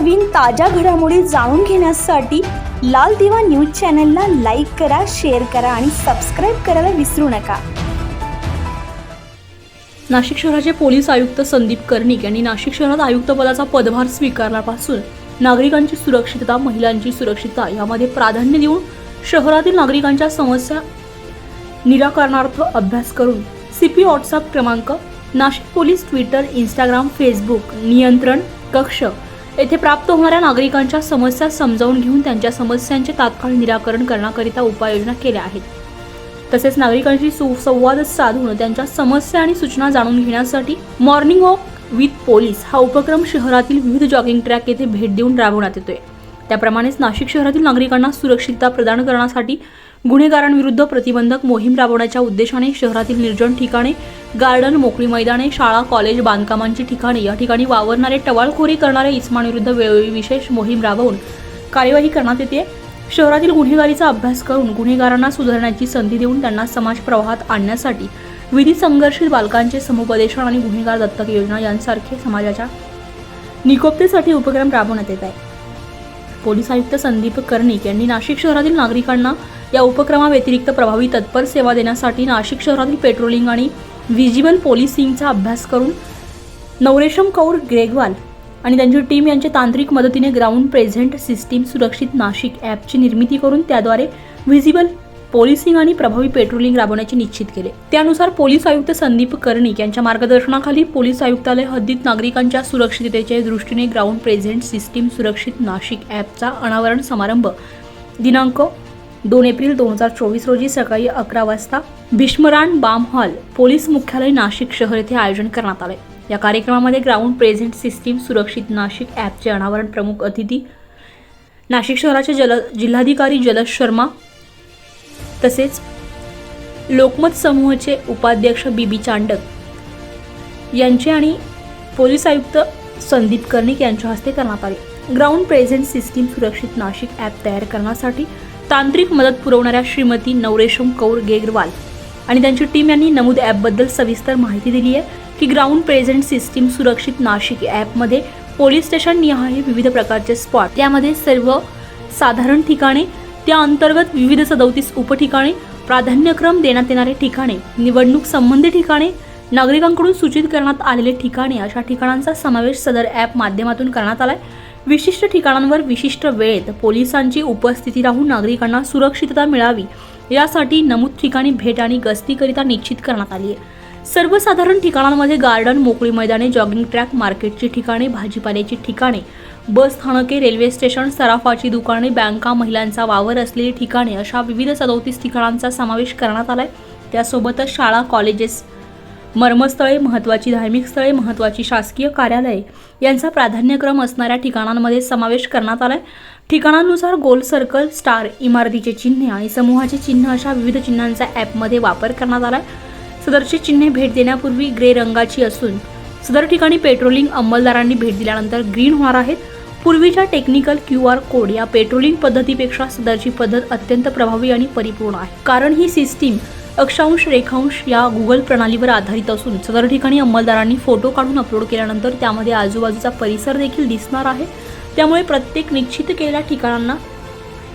नवीन ताज्या घडामोडी जाणून घेण्यासाठी लाल दिवा न्यूज चॅनलला लाईक करा शेअर करा आणि सबस्क्राईब करायला विसरू नका. नाशिक शहराचे पोलीस आयुक्त संदीप कर्णिक यांनी नाशिक शहरात आयुक्तपदाचा पदभार स्वीकारल्यापासून नागरिकांची सुरक्षितता महिलांची सुरक्षितता यामध्ये प्राधान्य देऊन शहरातील नागरिकांच्या समस्या निराकरणार्थ अभ्यास करून सी पी व्हॉट्सअप क्रमांक Nashik police Twitter Instagram Facebook नियंत्रण कक्ष येथे प्राप्त होणाऱ्या नागरिकांच्या समस्या समजावून घेऊन त्यांच्या समस्यांचे तात्काळ निराकरण करण्याकरिता उपाययोजना केल्या आहेत. तसेच नागरिकांशी सुसंवाद साधून त्यांच्या समस्या आणि सूचना जाणून घेण्यासाठी मॉर्निंग वॉक विथ पोलीस हा उपक्रम शहरातील विविध जॉगिंग ट्रॅक येथे भेट देऊन राबवण्यात येतोय. त्याप्रमाणेच नाशिक शहरातील नागरिकांना सुरक्षितता प्रदान करण्यासाठी गुन्हेगारांविरुद्ध प्रतिबंधक मोहीम राबवण्याच्या उद्देशाने शहरातील निर्जन ठिकाणे गार्डन मोकळी मैदाने शाळा कॉलेज बांधकामांची ठिकाणे या ठिकाणी वावरणारे टवाळखोरी करणाऱ्या इस्मांविरुद्ध वेळोवेळी विशेष मोहीम राबवून कार्यवाही करण्यात येते. शहरातील गुन्हेगारीचा अभ्यास करून गुन्हेगारांना सुधारण्याची संधी देऊन त्यांना समाज प्रवाहात आणण्यासाठी विधी संघर्षित बालकांचे समुपदेशन आणि गुन्हेगार दत्तक योजना यांसारखे समाजाच्या निकोपतेसाठी उपक्रम राबवण्यात येत आहे. पोलीस आयुक्त संदीप कर्णिक यांनी नाशिक शहरातील नागरिकांना या उपक्रमाव्यतिरिक्त प्रभावी तत्पर सेवा देण्यासाठी नाशिक शहरातील पेट्रोलिंग आणि व्हिजिबल पोलिसिंगचा अभ्यास करून नवरेशम कौर ग्रेगवाल आणि त्यांची टीम यांच्या तांत्रिक मदतीने ग्राउंड प्रेझेंट सिस्टीम सुरक्षित नाशिक ॲपची निर्मिती करून त्याद्वारे व्हिजिबल पोलिसिंग आणि प्रभावी पेट्रोलिंग राबवण्याचे निश्चित केले. त्यानुसार पोलीस आयुक्त संदीप कर्णिक यांच्या मार्गदर्शनाखाली पोलीस आयुक्तालय हद्दीत नागरिकांच्या सुरक्षिततेच्या दृष्टीने ग्राउंड प्रेझेंट सिस्टीम सुरक्षित नाशिक ॲपचा अनावरण समारंभ दिनांक दोन एप्रिल दोन हजार चोवीस रोजी सकाळी अकरा वाजता भीष्मरान बाम हॉल पोलीस मुख्यालय नाशिक शहर येथे आयोजन करण्यात आले. या कार्यक्रमामध्ये ग्राउंड प्रेझेंट सिस्टीम सुरक्षित नाशिक ॲपचे अनावरण प्रमुख अतिथी नाशिक शहराचे जल जिल्हाधिकारी जलज शर्मा तसेच लोकमत समूहाचे उपाध्यक्ष बीबी चांडक यांचे आणि पोलीस आयुक्त संदीप कर्णिक यांच्या हस्ते करण्यात आले. ग्राउंड प्रेझेंट सिस्टीम सुरक्षित नाशिक ॲप तयार करण्यासाठी तांत्रिक मदत पुरवणाऱ्या श्रीमती नवरेशम कौर गेगरवाल आणि त्यांची टीम यांनी नमूद ॲपबद्दल सविस्तर माहिती दिली आहे की ग्राउंड प्रेझेंट सिस्टीम सुरक्षित नाशिक ॲपमध्ये पोलीस स्टेशन निहाय विविध प्रकारचे स्पॉट. त्यामध्ये सर्व साधारण ठिकाणे त्या अंतर्गत विविध सदोतीस उपठिकाणे प्राधान्यक्रम देण्यात येणारे ठिकाणे निवडणूक संबंधी ठिकाणे नागरिकांकडून सूचित करण्यात आलेले ठिकाणे अशा ठिकाणांचा समावेश सदर ॲप माध्यमातून करण्यात आला आहे विशिष्ट ठिकाणांवर विशिष्ट वेळेत पोलिसांची उपस्थिती राहून नागरिकांना सुरक्षितता मिळावी यासाठी नमूद ठिकाणी भेट आणि गस्तीकरिता निश्चित करण्यात आली आहे. सर्वसाधारण ठिकाणांमध्ये गार्डन मोकळी मैदाने जॉगिंग ट्रॅक मार्केटची ठिकाणे भाजीपाल्याची ठिकाणे बस स्थानके रेल्वे स्टेशन सराफाची दुकाने बँका महिलांचा वावर असलेली ठिकाणे अशा विविध सदोतीस ठिकाणांचा समावेश करण्यात आला आहे त्यासोबतच शाळा कॉलेजेस मर्मस्थळे महत्त्वाची धार्मिक स्थळे महत्त्वाची शासकीय कार्यालये यांचा प्राधान्यक्रम असणाऱ्या ठिकाणांमध्ये समावेश करण्यात आलाय. ठिकाणांनुसार गोल सर्कल स्टार इमारतीचे चिन्हे आणि समूहाचे चिन्ह अशा विविध चिन्हांचा ॲपमध्ये वापर करण्यात आलाय. सदरची चिन्हे भेट देण्यापूर्वी ग्रे रंगाची असून सदर ठिकाणी पेट्रोलिंग अंमलदारांनी भेट दिल्यानंतर ग्रीन होणार आहेत. पूर्वीच्या टेक्निकल क्यू आर कोड या पेट्रोलिंग पद्धतीपेक्षा सदरची पद्धत अत्यंत प्रभावी आणि परिपूर्ण आहे. कारण ही सिस्टीम अक्षांश रेखांश या गुगल प्रणालीवर आधारित असून सदर ठिकाणी अंमलदारांनी फोटो काढून अपलोड केल्यानंतर त्यामध्ये आजूबाजूचा परिसर देखील दिसणार आहे. त्यामुळे प्रत्येक निश्चित केलेल्या ठिकाणांना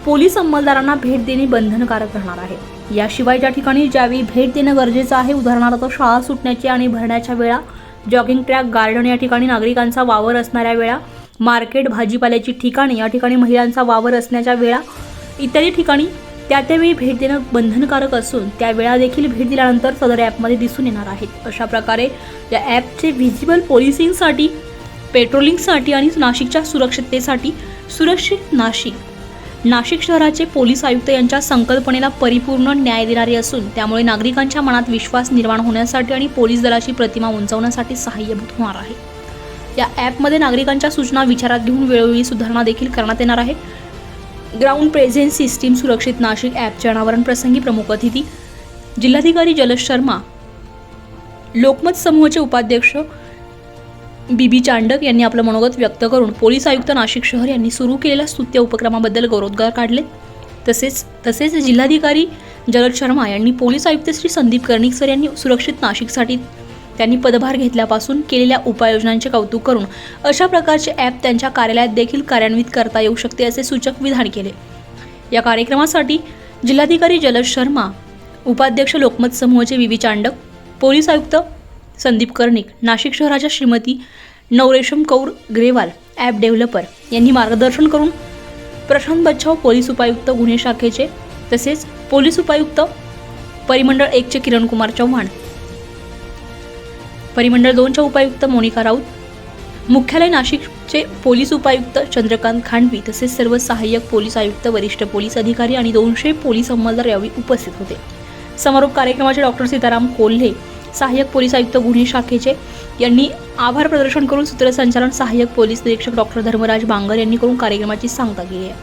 पोलीस अंमलदारांना भेट देणे बंधनकारक राहणार आहे. याशिवाय ज्या ठिकाणी ज्यावेळी भेट देणं गरजेचं आहे उदाहरणार्थ शाळा सुटण्याची आणि भरण्याच्या वेळा जॉगिंग ट्रॅक गार्डन या ठिकाणी नागरिकांचा वावर असणाऱ्या वेळा मार्केट भाजीपाल्याची ठिकाणे या ठिकाणी महिलांचा वावर असण्याच्या वेळा इत्यादी ठिकाणी त्या त्यावेळी भेट देणं बंधनकारक असून त्या वेळा देखील भेट दिल्यानंतर सदर ॲपमध्ये दिसून येणार आहेत. अशा प्रकारे या ॲपचे व्हिजिबल पोलिसिंगसाठी पेट्रोलिंगसाठी आणि नाशिकच्या सुरक्षिततेसाठी सुरक्षित नाशिक नाशिक शहराचे पोलीस आयुक्त यांच्या संकल्पनेला परिपूर्ण न्याय देणारे असून त्यामुळे नागरिकांच्या मनात विश्वास निर्माण होण्यासाठी आणि पोलीस दलाची प्रतिमा उंचावण्यासाठी सहाय्यभूत होणार आहे. या ॲपमध्ये नागरिकांच्या सूचना विचारात घेऊन वेळोवेळी सुधारणा देखील करण्यात येणार आहे. ग्राउंड प्रेझेन्स सिस्टीम सुरक्षित नाशिक ॲपच्या अनावरण प्रसंगी प्रमुख अतिथी जिल्हाधिकारी जलश शर्मा लोकमत समूहाचे उपाध्यक्ष बीबी चांडक यांनी आपलं मनोगत व्यक्त करून पोलीस आयुक्त नाशिक शहर यांनी सुरू केलेल्या स्तुत्य उपक्रमाबद्दल गौरवोद्गार काढले. तसेच तसेच जिल्हाधिकारी जलद शर्मा यांनी पोलीस आयुक्त श्री संदीप कर्णिक सर यांनी सुरक्षित नाशिकसाठी त्यांनी पदभार घेतल्यापासून केलेल्या उपाययोजनांचे कौतुक करून अशा प्रकारचे ॲप त्यांच्या कार्यालयात देखील कार्यान्वित करता येऊ शकते असे सूचक विधान केले. या कार्यक्रमासाठी जिल्हाधिकारी जलज शर्मा उपाध्यक्ष लोकमत समूहाचे विवी चांडक पोलीस आयुक्त संदीप कर्णिक नाशिक शहराच्या श्रीमती नवरेशम कौर ग्रेवाल ॲप डेव्हलपर यांनी मार्गदर्शन करून प्रशांत बच्छाव पोलीस उपायुक्त गुन्हे शाखेचे तसेच पोलीस उपायुक्त परिमंडळ एकचे किरण कुमार चव्हाण परिमंडळ दोनच्या उपायुक्त मोनिका राऊत मुख्यालय नाशिकचे पोलीस उपायुक्त चंद्रकांत खांडवी तसेच सर्व सहाय्यक पोलीस आयुक्त वरिष्ठ पोलीस अधिकारी आणि दोनशे पोलीस अंमलदार यावेळी उपस्थित होते. समारोप कार्यक्रमाचे डॉक्टर सीताराम कोल्हे सहाय्यक पोलीस आयुक्त गुन्हे शाखेचे यांनी आभार प्रदर्शन करून सूत्रसंचालन सहाय्यक पोलीस निरीक्षक डॉक्टर धर्मराज बांगर यांनी करून कार्यक्रमाची सांगता केली आहे.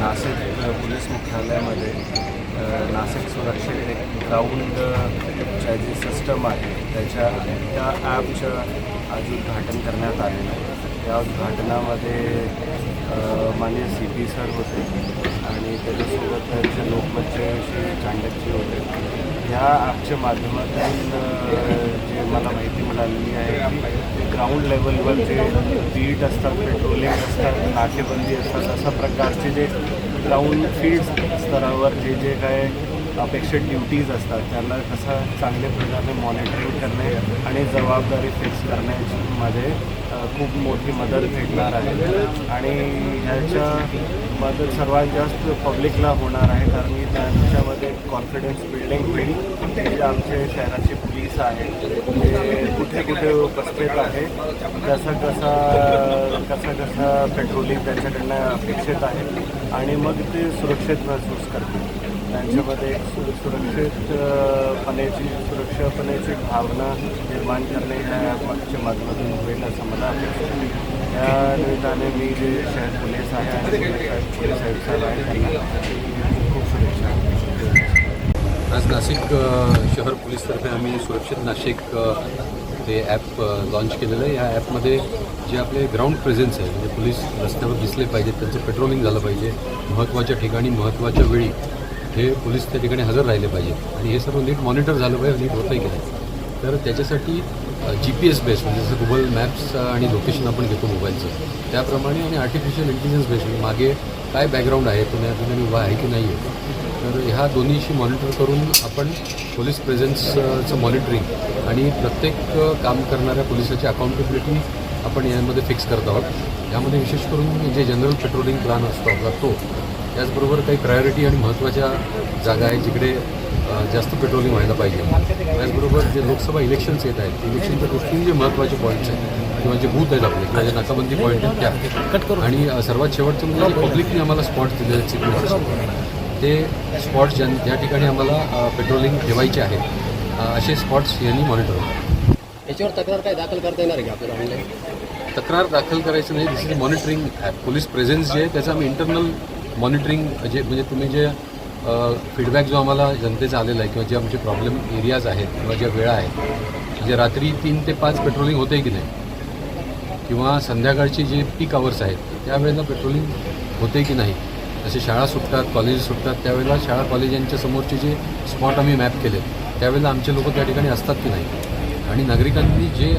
नाशिक पोलीस मुख्यालयामध्ये नाशिक सुरक्षित एक ग्राउंडच्या जी सिस्टम आहे त्याच्या त्या ॲपचं आज उद्घाटन करण्यात आलेलं आहे. त्या उद्घाटनामध्ये अ, सी पी सर होते आणि त्याच्यासोबत त्यांचे लोकमतचे श्री चांडकजी होते. ह्या ॲपच्या माध्यमातून जे मला माहिती मिळालेली आहे की ग्राउंड लेवलवर जे बीट असतात पेट्रोलिंग असतात नाकेबंदी असतात अशा प्रकारचे जे ग्राउंड फील्ड स्तरावर जे जे काय अपेक्षित ड्युटीज असतात त्यांना कसं चांगल्या प्रकारे मॉनिटरिंग करणे आणि जबाबदारी फिक्स करण्यामध्ये माझे खूप मोठी मदत भेटणार आहे. आणि ह्याच्या मदत सर्वात जास्त पब्लिकला होणार आहे कारण की त्यांच्यामध्ये कॉन्फिडन्स बिल्डिंग होईल. जे आमचे शहराचे पोलीस आहेत ते कुठे कुठे उपस्थित आहे कसा कसा कसा कसं पेट्रोलिंग त्यांच्याकडनं अपेक्षित आहे आणि मग ते सुरक्षित महसूस करतील. त्यांच्यामध्ये एक सु सुरक्षितपणेची सुरक्षापणेची भावना निर्माण करणे ह्या ॲपच्या माध्यमातून होईल असं मला अपेक्षित आहे. या निमित्ताने मी जे शहर पोलीस आहे आणि पोलीस आयुक्त- साहेब आहे त्यांना खूप शुभेच्छा आज नाशिक शहर पोलीसतर्फे आम्ही सुरक्षित नाशिक ते ॲप लॉन्च केलेलं आहे. या ॲपमध्ये जे आपले ग्राउंड प्रेझेन्स आहे म्हणजे पोलीस रस्त्यावर दिसले पाहिजेत त्यांचं पेट्रोलिंग झालं पाहिजे महत्त्वाच्या ठिकाणी महत्त्वाच्या वेळी. हे पोलीस त्या ठिकाणी हजर राहिले पाहिजेत आणि हे सर्व नीट मॉनिटर झालं पाहिजे नीट होतंही की नाही तर त्याच्यासाठी जी पी एस बेस म्हणजे जसं गुगल मॅप्स आणि लोकेशन आपण घेतो मोबाईलचं त्याप्रमाणे आणि आर्टिफिशियल इंटेलिजन्स बेस म्हणजे मागे काय बॅकग्राऊंड आहे पुण्या ठिकाणी उभा आहे की नाही आहे तर ह्या दोन्हीशी मॉनिटर करून आपण पोलीस प्रेझेन्सचं मॉनिटरिंग आणि प्रत्येक काम करणाऱ्या पोलिसाची अकाउंटेबिलिटी आपण यामध्ये फिक्स करत आहोत. यामध्ये विशेष करून जे जनरल पेट्रोलिंग प्लॅन असतो आपला तो त्याचबरोबर काही प्रायोरिटी आणि महत्त्वाच्या जागा आहेत जिकडे जास्त पेट्रोलिंग व्हायला पाहिजे. त्याचबरोबर जे लोकसभा इलेक्शन्स येत आहेत इलेक्शनच्या दृष्टीने जे महत्त्वाचे पॉईंट्स आहेत किंवा जे बूथ आहेत आपले किंवा जे नाकाबंदी पॉईंट आहेत त्या. कट करू. आणि सर्वात शेवटचं म्हणजे जे पब्लिकने आम्हाला स्पॉट दिले आहेत सिक्युरिटी ते स्पॉट्स ज्या ज्या ठिकाणी आम्हाला पेट्रोलिंग ठेवायचे आहे असे स्पॉट्स यांनी मॉनिटर होतात याच्यावर तक्रार काय दाखल करता येणार आहे का आपल्याला ऑनलाईन तक्रार दाखल करायचं नाही this is monitoring app police presence जे आहे त्याचं आम्ही इंटरनल मॉनिटरिंग जे म्हणजे तुम्ही जे फीडबॅक जो आम्हाला जनतेचा आलेला आहे किंवा जे आमचे प्रॉब्लेम एरियाज आहेत किंवा ज्या वेळा आहेत म्हणजे रात्री तीन ते पाच पेट्रोलिंग होते की नाही? किंवा संध्याकाळची जे पीक आवर्स आहेत त्यावेळेला पेट्रोलिंग होते की नाही? जसे शाळा सुटतात कॉलेज सुटतात त्यावेळेला शाळा कॉलेज यांच्या समोरचे जे स्पॉट आम्ही मॅप केले त्यावेळेला आमचे लोक त्या ठिकाणी असतात की नाही? आणि नागरिकांनी जे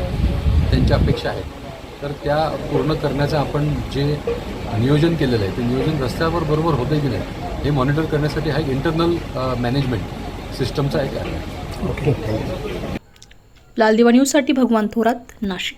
त्यांच्या अपेक्षा आहेत तर त्या पूर्ण करण्याचं आपण जे नियोजन केलेलं आहे ते नियोजन रस्त्यावर बरोबर होतं की नाही हे मॉनिटर करण्यासाठी हा एक इंटरनल मॅनेजमेंट सिस्टमचा एक आहे. लालदिवा न्यूजसाठी भगवान थोरात नाशिक.